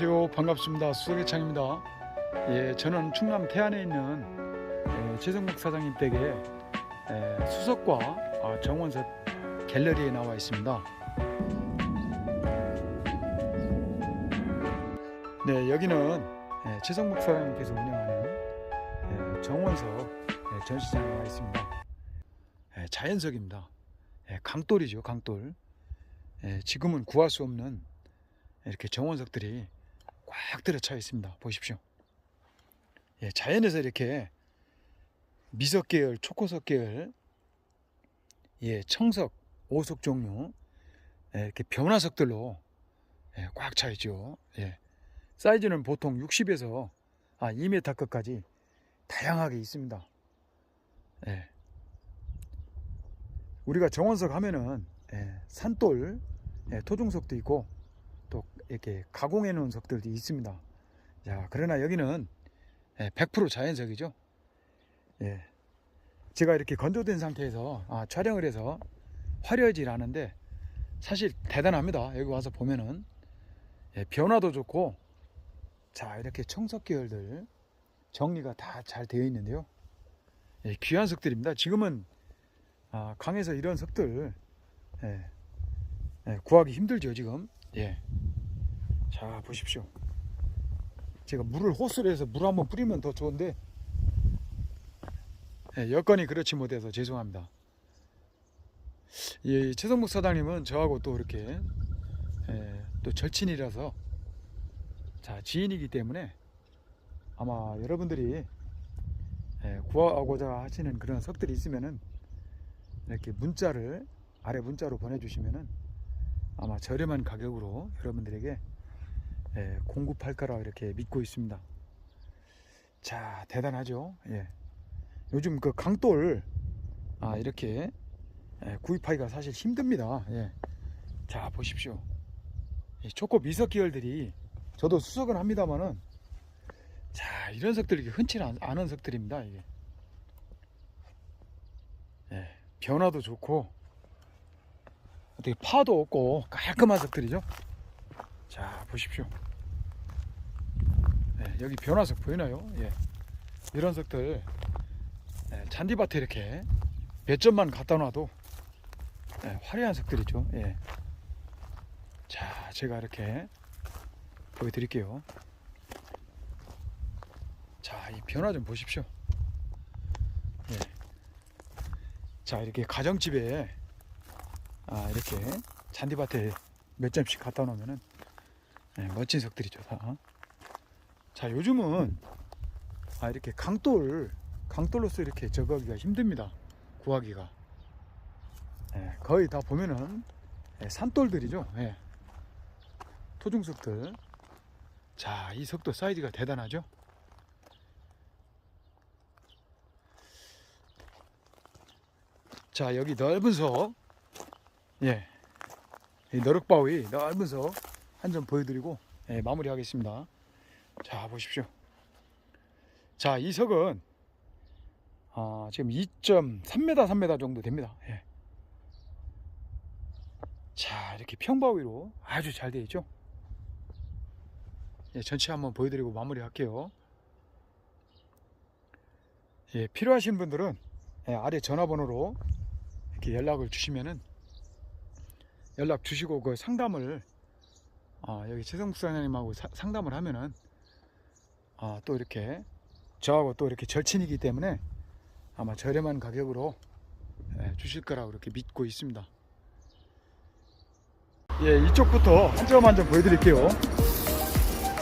안녕하세요. 반갑습니다. 수석의 창입니다. 예, 저는 충남 태안에 있는 예, 최성목 사장님 댁에 예, 수석과 아, 정원석 갤러리에 나와 있습니다. 네, 여기는 예, 최성목 사장님께서 운영하는 예, 정원석 예, 전시장에 나와 있습니다. 예, 자연석입니다. 예, 강돌이죠, 강돌. 예, 지금은 구할 수 없는 이렇게 정원석들이 꽉 들어차 있습니다. 보십시오. 예, 자연에서 이렇게 미석 계열, 초코석 계열, 예, 청석, 오석 종류, 예, 이렇게 변화석들로 예, 꽉차 있죠. 예, 사이즈는 보통 60에서 아, 2m급까지 다양하게 있습니다. 예. 우리가 정원석 하면은 예, 산돌, 예, 토종석도 있고 또 이렇게 가공해 놓은 석들도 있습니다. 자, 그러나 여기는 예, 100% 자연석이죠. 예. 제가 이렇게 건조된 상태에서 아, 촬영을 해서 화려하지 않은데 사실 대단합니다. 여기 와서 보면은 예, 변화도 좋고 자 이렇게 청석 계열들 정리가 다 잘 되어 있는데요. 예, 귀한 석들입니다. 지금은 아, 강에서 이런 석들 예, 예, 구하기 힘들죠 지금. 예. 자 보십시오. 제가 물을 호스를 해서 물 한번 뿌리면 더 좋은데 예, 여건이 그렇지 못해서 죄송합니다. 이 최성목 사장님은 저하고 또 이렇게 예, 또 절친이라서 자 지인이기 때문에 아마 여러분들이 예, 구하고자 하시는 그런 석들이 있으면은 이렇게 문자를 아래 문자로 보내주시면은 아마 저렴한 가격으로 여러분들에게 예, 공급할 거라 이렇게 믿고 있습니다. 자, 대단하죠? 예. 요즘 그 강돌 아, 이렇게 예, 구입하기가 사실 힘듭니다. 예. 자, 보십시오. 이 초코 미석 계열들이 저도 수석은 합니다만은 자, 이런 석들이 흔치 않- 않은 석들입니다. 이게. 예, 변화도 좋고 어떻게 파도 없고 깔끔한 석들이죠. 자 보십시오. 예, 여기 변화석 보이나요? 예. 이런 석들 예, 잔디밭에 이렇게 몇 점만 갖다 놔도 예, 화려한 석들이죠. 예. 자 제가 이렇게 보여드릴게요. 자 이 변화 좀 보십시오. 예. 자 이렇게 가정집에 아 이렇게 잔디밭에 몇 점씩 갖다 놓으면은 네, 멋진 석들이죠 다. 자 요즘은 아 이렇게 강돌 강돌로서 이렇게 저거하기가 힘듭니다 구하기가 예, 거의 다 보면은 예, 산돌들이죠 예. 토중석들 자 이 석도 사이즈가 대단하죠 자 여기 넓은 석 예. 이 너럭바위 넓은 석한점 보여드리고 예, 마무리하겠습니다. 자 보십시오. 자 이 석은 아, 지금 2.3m 3m 정도 됩니다. 예. 자 이렇게 평바위로 아주 잘 되어 있죠. 예, 전체 한번 보여드리고 마무리할게요. 예, 필요하신 분들은 예, 아래 전화번호로 이렇게 연락을 주시면은 연락 주시고 그 상담을 아, 여기 최성국 사장님하고 사- 상담을 하면은 아, 또 이렇게 저하고 또 이렇게 절친이기 때문에 아마 저렴한 가격으로 예, 주실 거라고 이렇게 믿고 있습니다. 예, 이쪽부터 한 점 한 점 보여드릴게요.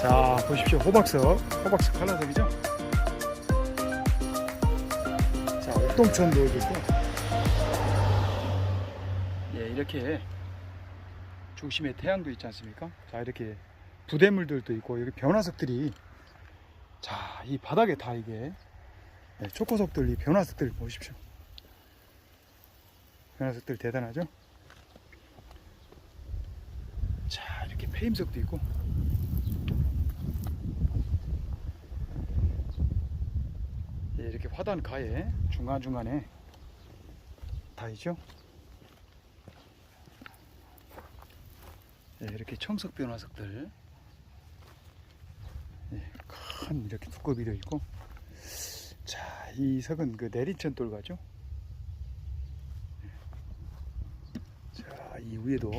자, 보십시오. 호박석, 호박석 칼라석이죠? 자, 옥동천도 있고. 예, 이렇게 중심에 태양도 있지 않습니까? 자 이렇게 부대물들도 있고 여기 변화석들이 자 이 바닥에 다 이게 네, 초코석들 이 변화석들 보십시오. 변화석들 대단하죠? 자 이렇게 페임석도 있고 예, 이렇게 화단 가에 중간 중간에 다 있죠? 네, 이렇게 청석 변화석들 큰 이렇게 두꺼비 되어 있고 자, 이 석은 그 내리천 돌가죠. 자, 이 위에도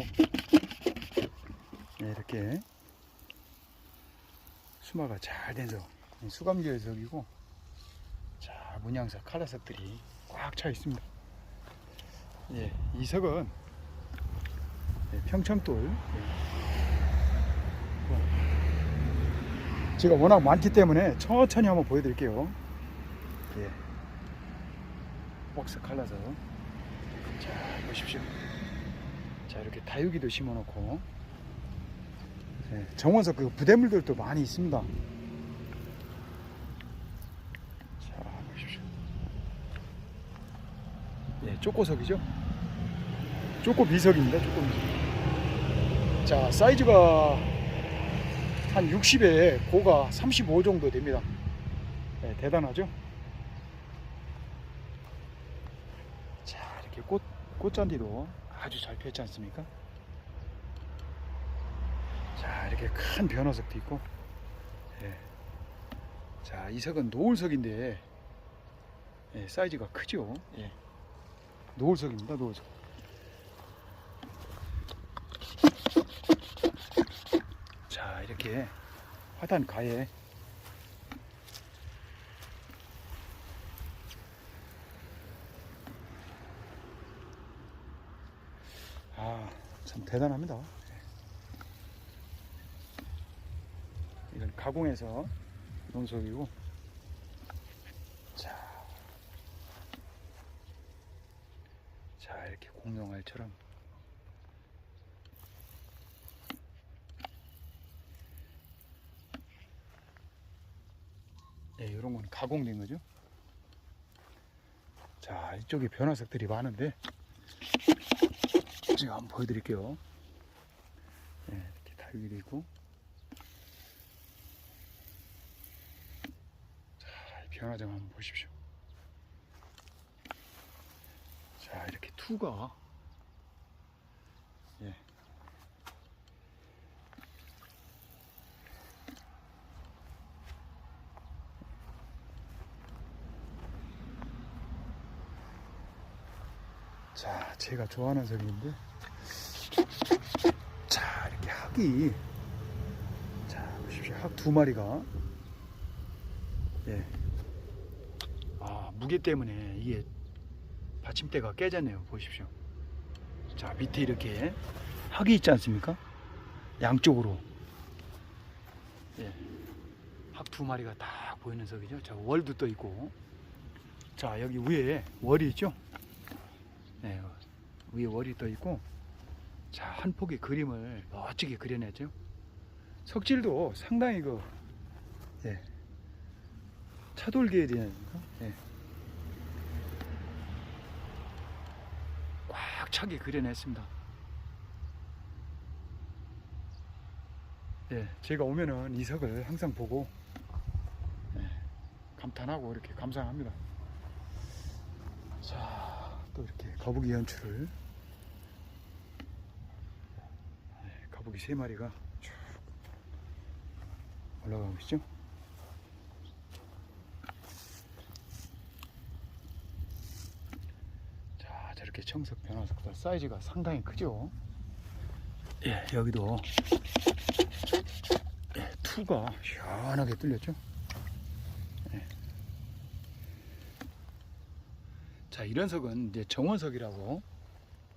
네, 이렇게 수마가 잘 돼서 수감계의 석이고 자, 문양석, 칼라석들이 꽉 차 있습니다. 예, 이 석은 예, 평청돌 예. 제가 워낙 많기 때문에 천천히 한번 보여드릴게요. 예. 박스 칼라서. 자, 보십시오. 자, 이렇게 다육이도 심어놓고. 예, 정원석 그 부대물들도 많이 있습니다. 자, 보십시오. 예, 쪼꼬석이죠? 쪼꼬 미석입니다, 쪼꼬 미석. 자, 사이즈가 한 60에 고가 35 정도 됩니다. 네, 대단하죠? 자, 이렇게 꽃, 꽃잔디도 아주 잘 폈지 않습니까? 자, 이렇게 큰 변화석도 있고, 예. 자, 이 석은 노을석인데, 예, 사이즈가 크죠? 예. 노을석입니다, 노을석. 자, 이렇게 화단 가에. 아, 참 대단합니다. 이건 가공해서 농석이고. 자, 자 이렇게 공룡알처럼 예, 이런 거는 가공된 거죠. 자, 이쪽에 변화석들이 많은데 제가 한번 보여드릴게요. 예, 이렇게 돼 있고. 자, 이 변화점 한번 보십시오. 자, 이렇게 투가 예. 자, 제가 좋아하는 석인데, 자, 이렇게 학이, 자, 보십시오. 학 두 마리가, 예. 아, 무게 때문에 이게 받침대가 깨졌네요. 보십시오. 자, 밑에 이렇게 학이 있지 않습니까? 양쪽으로. 예. 학두 마리가 다 보이는 석이죠. 자, 월도 떠 있고. 자, 여기 위에 월이 있죠? 네, 위에 월이 떠 있고 자 한 폭의 그림을 멋지게 그려냈죠. 석질도 상당히 그 예, 차돌기에 대한 예, 꽉 차게 그려냈습니다. 예, 제가 오면은 이 석을 항상 보고 예, 감탄하고 이렇게 감상합니다. 자. 또 이렇게 거북이 연출을 네, 거북이 세 마리가 쭉 올라가고 있죠. 자, 저렇게 청석 변화석들 사이즈가 상당히 크죠. 예, 여기도 예, 투가 시원하게 뚫렸죠. 자, 이런 석은 이제 정원석이라고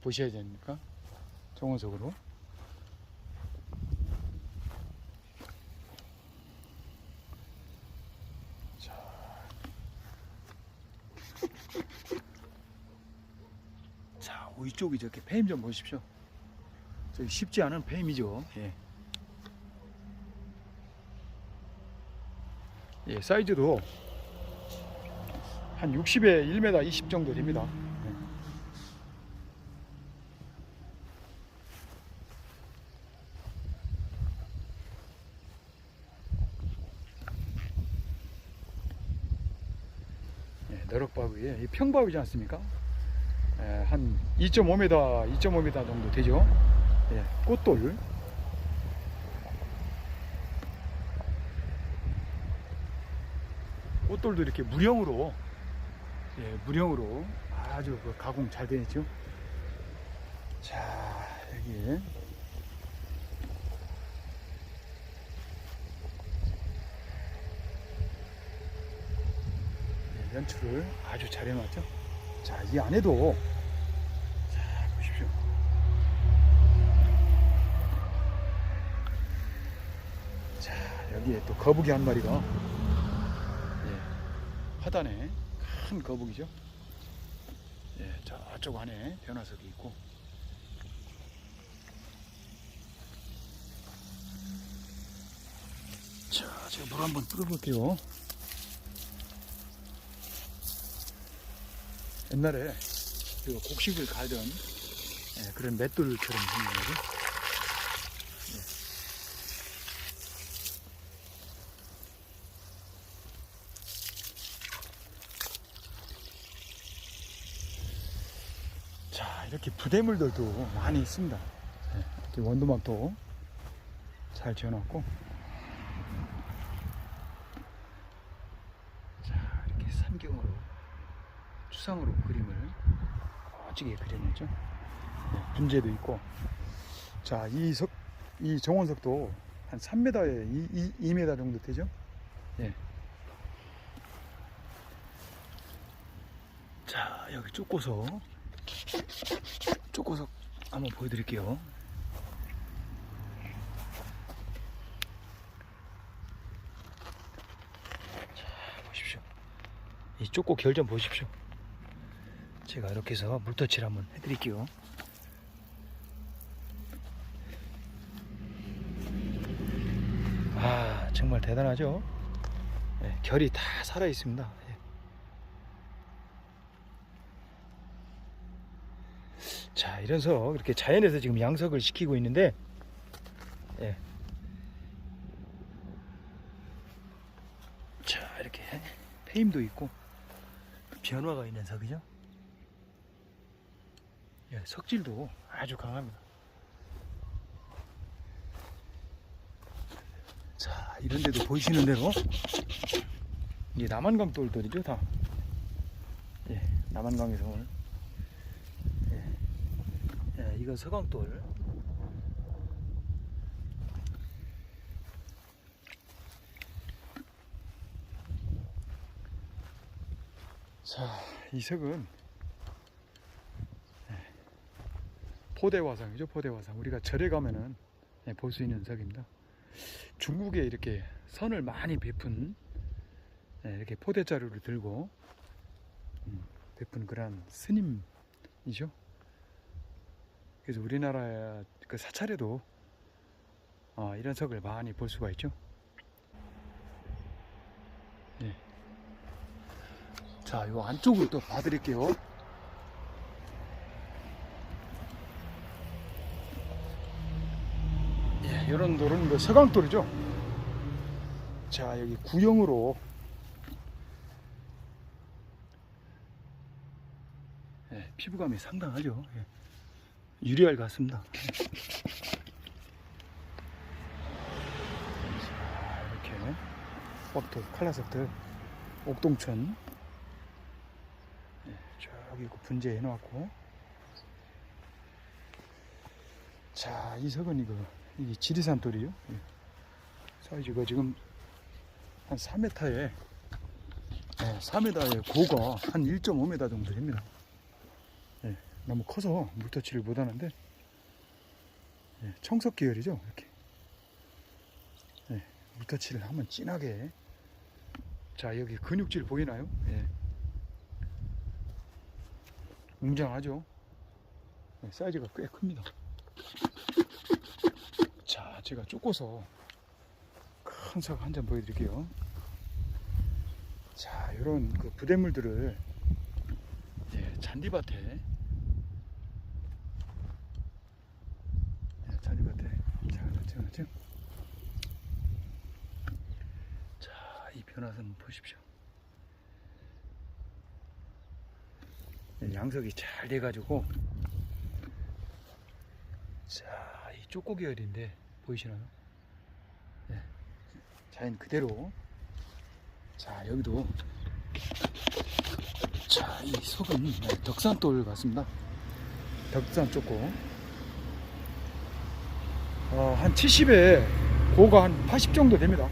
보셔야 됩니까? 정원석으로. 자. 자, 위쪽이 저렇게 폐임 좀 보십시오. 저기 쉽지 않은 폐임이죠. 예. 예, 사이즈도 한 60에 1m 20 정도 됩니다. 네. 네, 너럭바위에 평바위지 않습니까? 예, 한 2.5m, 2.5m 정도 되죠. 예, 꽃돌. 꽃돌도 이렇게 무령으로 예, 무령으로 아주 그 가공 잘 되어 있죠. 자, 여기 예, 연출을 아주 잘 해놨죠. 자, 이 안에도 자, 보십시오. 자, 여기에 또 거북이 한 마리가 예, 화단에 큰 거북이죠. 예, 저쪽 안에 변화석이 있고 자, 제가 물 한번 끓여볼게요. 옛날에 그 곡식을 갈던 예, 그런 맷돌처럼 생긴 거죠. 예. 자, 이렇게 부대물들도 많이 있습니다. 예, 이렇게 원두막도 잘 지어놨고. 자, 이렇게 삼경으로, 추상으로 그림을 멋지게 그려냈죠. 예, 분재도 있고. 자, 이 석, 이 정원석도 한 3m에 2, 2, 2m 정도 되죠. 예. 자, 여기 쫓고서 쪼꼬석 한번 보여드릴게요. 자, 보십시오. 이 쪼꼬 결 좀 보십시오. 제가 이렇게 해서 물터치를 한번 해드릴게요. 아, 정말 대단하죠? 네, 결이 다 살아 있습니다. 예. 자, 이래서 이렇게 자연에서 지금 양석을 시키고 있는데, 예. 자, 이렇게 페임도 있고, 변화가 있는 석이죠. 예, 석질도 아주 강합니다. 자, 이런데도 보이시는 대로, 이게 남한강 돌들이죠, 다. 예, 남한강에서 오늘. 예, 이건 서강돌. 자, 이 석은 예, 포대화상이죠, 포대화상. 우리가 절에 가면은 예, 볼수 있는 석입니다. 중국에 이렇게 선을 많이 베푼 예, 이렇게 포대자루를 들고 음, 베푼 그런 스님이죠. 그래서 우리나라 그 사찰에도 어, 이런 석을 많이 볼 수가 있죠. 예. 자, 요 안쪽을 또 봐드릴게요. 예, 이런 돌은 그 서강돌이죠. 자, 여기 구형으로 예, 피부감이 상당하죠. 예. 유리알 같습니다. 자, 이렇게 옥돌 칼라석들 옥동천 예, 저기 있고 분재해 놓았고 자, 이 석은 이거 이게 지리산 돌이요. 예. 사이즈가 지금 한 4m에 예, 4m의 고가 한 1.5m 정도 됩니다. 예, 너무 커서 물터치를 못 하는데 예, 청석 계열이죠 이렇게. 예, 물터치를 한번 진하게. 자 여기 근육질 보이나요? 예. 웅장하죠? 예, 사이즈가 꽤 큽니다. 자 제가 쪼꼬서 큰석한잔 보여드릴게요. 자 이런 그 부대물들을 예, 잔디밭에 예, 잔디밭에 잘 넣죠 자이 변화선 보십시오. 예, 양석이 잘 돼가지고 자 이 쪼꼬 계열인데 보이시나요? 예, 자연 그대로. 자 여기도. 자 이 속은 네, 덕산돌 같습니다. 덕산 쪼꼬 어, 한 70에 고가 한 80 정도 됩니다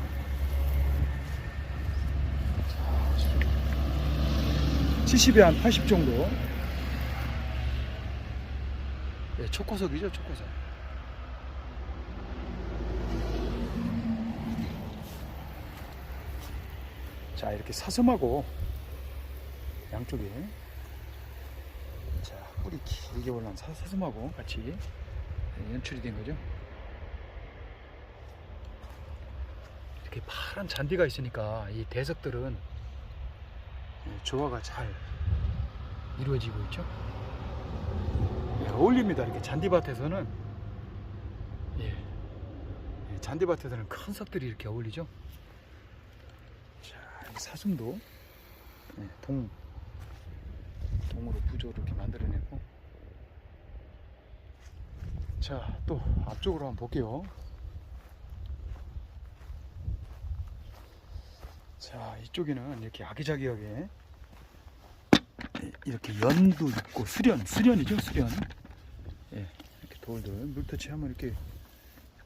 자, 70에 한 80 정도. 네, 초코석이죠 초코석 자 이렇게 사슴하고 양쪽에. 자 뿌리 길게 올라온 사- 사슴하고 같이 네, 연출이 된 거죠? 이렇게 파란 잔디가 있으니까 이 대석들은 예, 조화가 잘 이루어지고 있죠? 예, 어울립니다. 이렇게 잔디밭에서는. 예, 예, 잔디밭에서는 큰 석들이 이렇게 어울리죠? 자, 이 사슴도 네, 동 동으로 부조로 이렇게 만들어내고. 자, 또 앞쪽으로 한번 볼게요. 자, 이쪽에는 이렇게 아기자기하게 이렇게 연도 있고 수련, 수련이죠, 수련. 예, 이렇게 돌들 물터치 하면 이렇게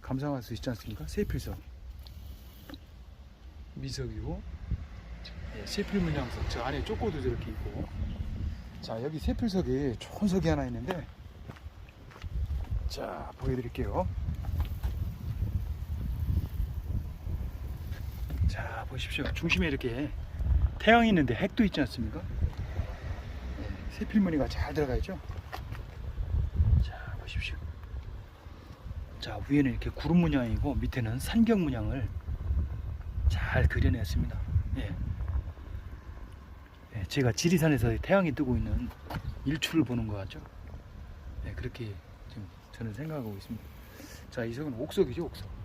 감상할 수 있지 않습니까? 세필석. 미석이고 예, 세필 문양석 저 안에 쪼꼬도 저렇게 있고 자 여기 세필석이 좋은 석이 하나 있는데 자 보여드릴게요 자 보십시오 중심에 이렇게 태양이 있는데 핵도 있지 않습니까 예, 세필무늬가 잘 들어가 있죠 자 보십시오 자 위에는 이렇게 구름 문양이고 밑에는 산경 문양을 잘 그려냈습니다. 예. 예, 제가 지리산에서 태양이 뜨고 있는 일출을 보는 것 같죠? 예, 그렇게 지금 저는 생각하고 있습니다. 자, 이 석은 옥석이죠, 옥석.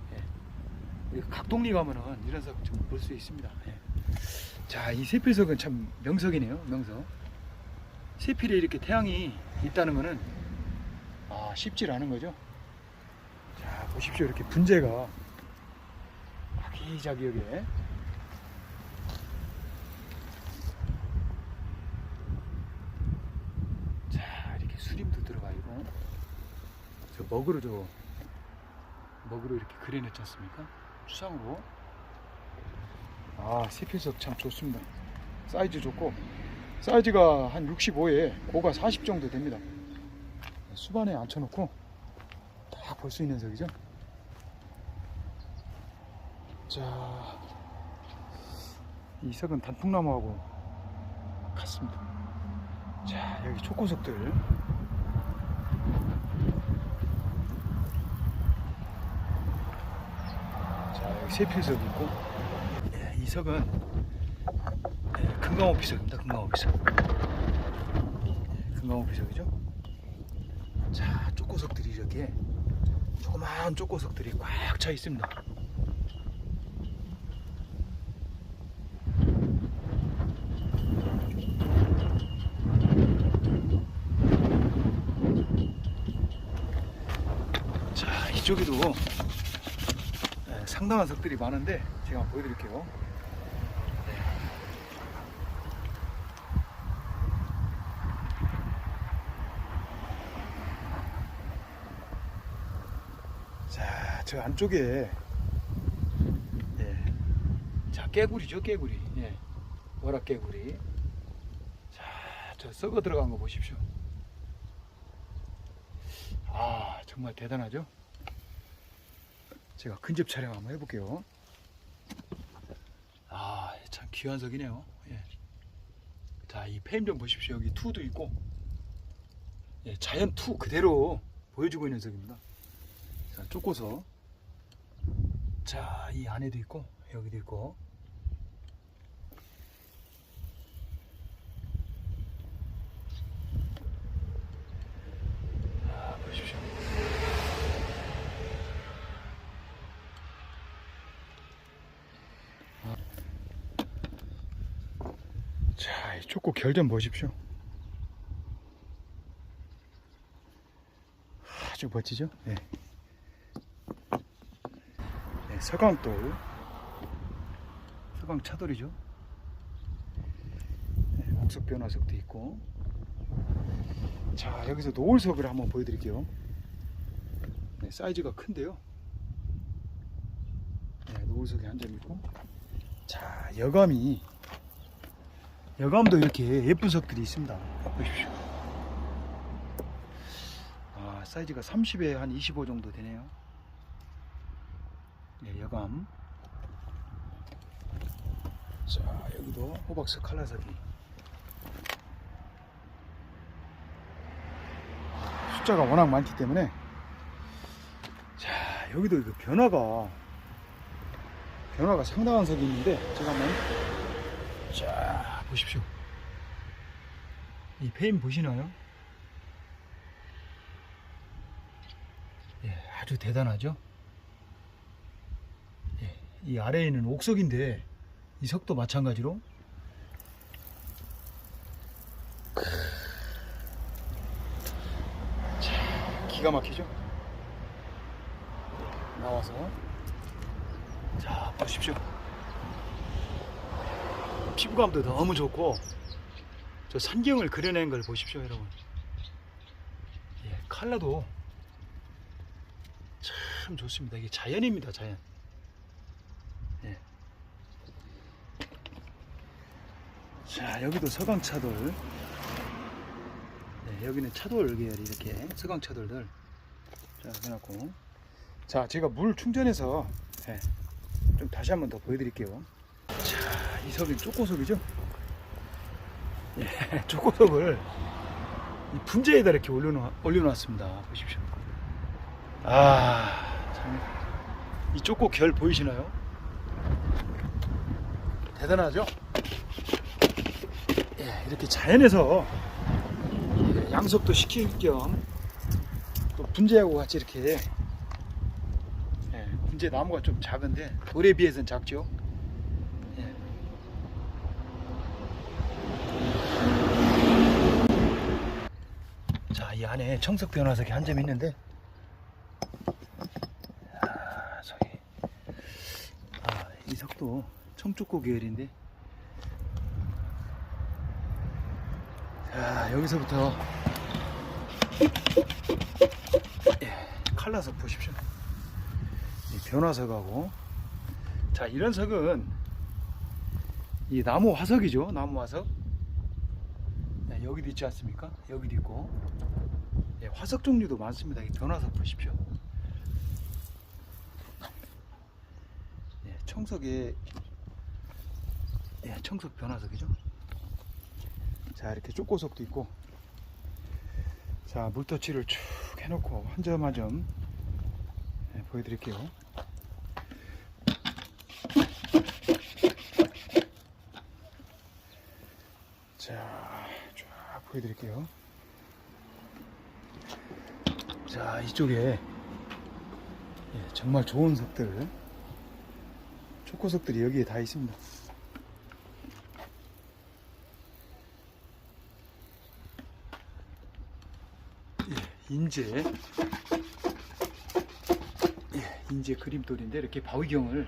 각동리 가면은 이런 석좀볼 수 있습니다. 예. 자, 이 세필석은 참 명석이네요, 명석. 세필에 이렇게 태양이 있다는 거는 아, 쉽질 않은 거죠. 자, 보십시오. 이렇게 분재가 아기자기하게 자 이렇게 수림도 들어가 있고 저 먹으로 저 먹으로 이렇게 그려냈지 않습니까 추상으로. 아 세필석 참 좋습니다. 사이즈 좋고. 사이즈가 한 65에 고가 40 정도 됩니다. 수반에 앉혀놓고 딱볼수 있는 석이죠? 자, 이 석은 단풍나무하고 같습니다. 자, 여기 초코석들. 자, 여기 세필석 있고, 예, 이 석은 예, 금강호피석입니다. 금강호피석. 예, 금강호피석이죠. 자, 초코석들이 이렇게 조그마한 초코석들이 꽉 차 있습니다. 자 이쪽에도 예, 상당한 석들이 많은데 제가 보여드릴게요. 자 저 안쪽에 예, 자 깨구리죠 깨구리. 예, 월화 깨구리. 자 저 썩어 들어간 거 보십시오. 아 정말 대단하죠? 제가 근접 촬영 한번 해볼게요. 아, 참 귀한 석이네요. 예. 자, 이 페임 좀 보십시오. 여기 투도 있고, 예, 자연 투 그대로 보여주고 있는 석입니다. 자, 쪼꼬서. 자, 이 안에도 있고, 여기도 있고. 아, 보십시오. 자, 이 초코 결 좀 보십시오. 아주 멋지죠? 네. 네, 서강돌. 서강 차돌이죠. 곡석 변화석도 있고 자 여기서 노을석을 한번 보여드릴게요 네, 사이즈가 큰데요 네, 노을석이 한 점 있고 자 여감이 여감도 이렇게 예쁜 석들이 있습니다. 보십시오. 아 사이즈가 30에 한 25 정도 되네요. 네, 여감. 자 여기도 호박석 칼라석이 숫자가 워낙 많기 때문에. 자 여기도 그 변화가 변화가 상당한 석이 있는데 제가 한번 자 보십시오 이 페인 보시나요? 예, 아주 대단하죠? 예, 이 아래에 있는 옥석인데 이 석도 마찬가지로 자, 기가 막히죠? 나와서 자 보십시오 피부감도 너무 좋고 저 산경을 그려낸 걸 보십시오 여러분. 예, 칼라도 참 좋습니다. 이게 자연입니다 자연. 예. 자 여기도 서강차돌. 네, 여기는 차돌 계열이 이렇게 서강차돌들. 자 해놨고. 자 제가 물 충전해서 예, 좀 다시 한번 더 보여드릴게요. 자 이 석이 쪼꼬석이죠? 예, 쪼꼬석을 이 분재에다 이렇게 올려놓, 올려놨습니다. 보십시오. 아 참 이 쪼꼬 결 보이시나요? 대단하죠? 예, 이렇게 자연에서 예, 양속도 시킬 겸 또 분재하고 같이 이렇게 예, 분재 나무가 좀 작은데 돌에 비해서는 작죠. 예. 자, 이 안에 청석 변화석이 한 점 있는데, 아, 저기, 아, 이 석도 청초고 계열인데, 자, 여기서부터 예, 칼라석 보십시오. 이 변화석하고 자 이런 석은 이 나무 화석이죠. 나무 화석. 네, 여기도 있지 않습니까? 여기도 있고 예, 화석 종류도 많습니다. 이 변화석 보십시오. 예, 청석에 예, 청석 변화석이죠. 자 이렇게 쪼꼬석도 있고 자 물터치를 쭉 해놓고 한 점 한점 보여드릴게요 자 쫙 보여드릴게요 자 이쪽에 예, 정말 좋은 석들 초코석들이 여기에 다 있습니다 예, 인제 예, 인제 그림돌인데 이렇게 바위경을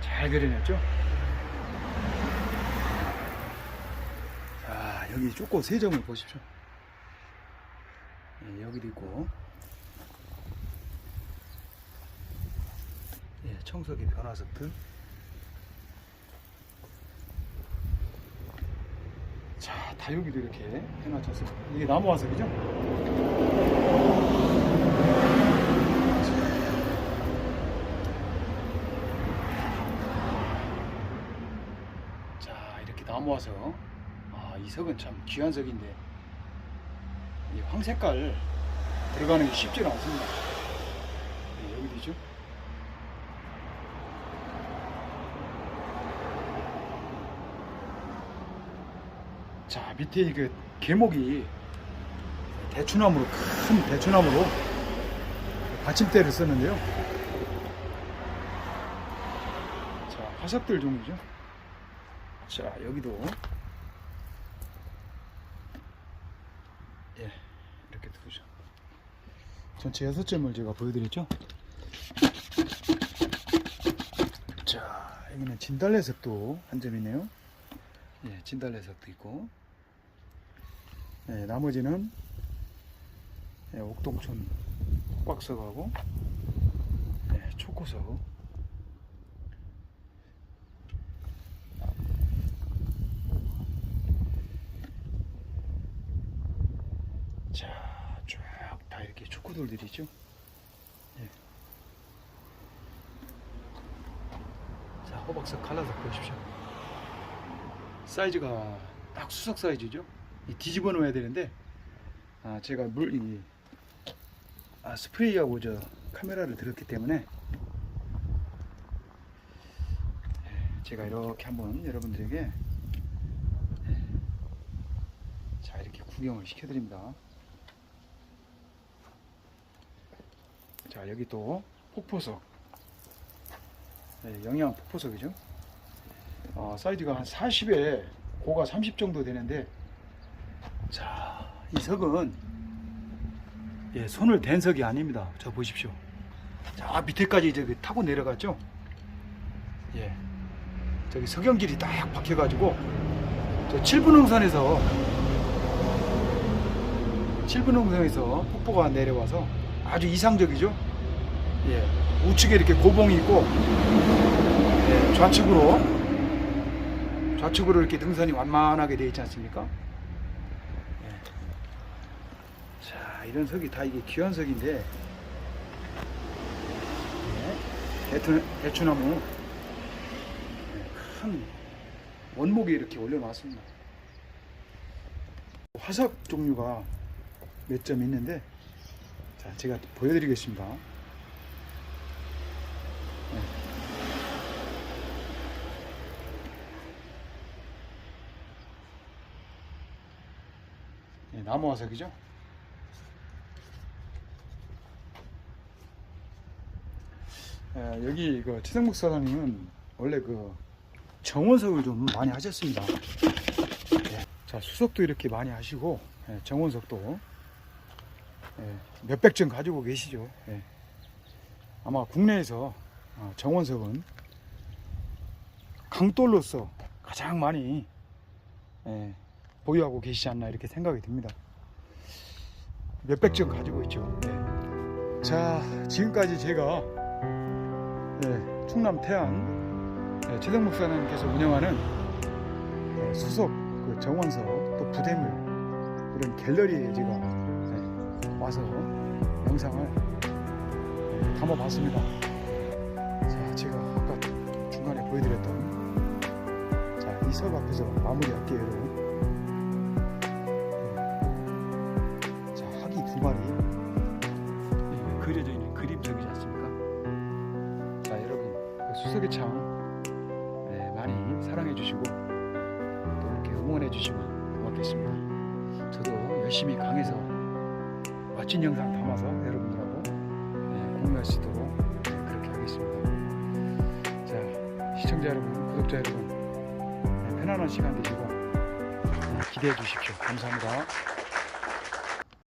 잘 그려냈죠. 자 여기 쪼꼬 세 점을 보십시오. 예, 여기도 있고 예, 청석의 변화석들. 자, 다 여기도 이렇게 해놨습니다. 이게 나무 화석이죠? 자, 이렇게 나무 화석. 아, 이 석은 참 귀한 석인데, 이 황색깔 들어가는 게 쉽지는 않습니다. 네, 여기도 있죠? 자 밑에 이그 계목이 대추나무로 큰 대추나무로 받침대를 썼는데요. 자 화석들 종류죠. 자 여기도 예 이렇게 두죠. 전체 여섯 점을 제가 보여드렸죠. 자 여기는 진달래석도 한 점이네요. 예, 진달래석도 있고 예, 나머지는 예, 옥동촌 호박석하고 예, 초코석 자, 쭉 다 이렇게 초코돌들이죠. 예. 자, 호박석 갈라서 보십시오. 사이즈가 딱 수석 사이즈죠. 이 뒤집어 놓아야 되는데, 아, 제가 물, 이, 아, 스프레이하고 저 카메라를 들었기 때문에, 예, 제가 이렇게 한번 여러분들에게, 예, 자, 이렇게 구경을 시켜드립니다. 자 여기 또 폭포석 네, 영양 폭포석이죠 어, 사이즈가 한 40에 고가 30 정도 되는데 자 이 석은 예, 손을 댄 석이 아닙니다. 저 보십시오. 자 밑에까지 저기 타고 내려갔죠? 예. 저기 석영길이 딱 박혀 가지고 저 칠분홍산에서 칠분홍산에서 폭포가 내려와서 아주 이상적이죠. 예, 우측에 이렇게 고봉이 있고 예, 좌측으로 좌측으로 이렇게 능선이 완만하게 되어 있지 않습니까? 예. 자, 이런 석이 다 이게 귀한 석인데 예, 대추, 대추나무 예, 큰 원목에 이렇게 올려놨습니다. 화석 종류가 몇 점 있는데 자, 제가 보여드리겠습니다. 네. 네, 나무 화석이죠? 에, 여기 그 최성목 사장님은 원래 그 정원석을 좀 많이 하셨습니다. 예, 자 수석도 이렇게 많이 하시고 예, 정원석도 예, 몇백 점 가지고 계시죠. 예. 아마 국내에서 어, 정원석은 강돌로서 가장 많이 예, 보유하고 계시지 않나 이렇게 생각이 듭니다. 몇백 점 가지고 있죠. 예. 자, 지금까지 제가 예, 충남 태안 예, 최정 목사님께서 운영하는 예, 수석 그 정원석 또 부대물 이런 갤러리에 제가 예, 와서 영상을 담아봤습니다. 자, 제가 아까 중간에 보여드렸던 자, 이 석 앞에서 마무리할게요, 여러분. 주십시오. 감사합니다.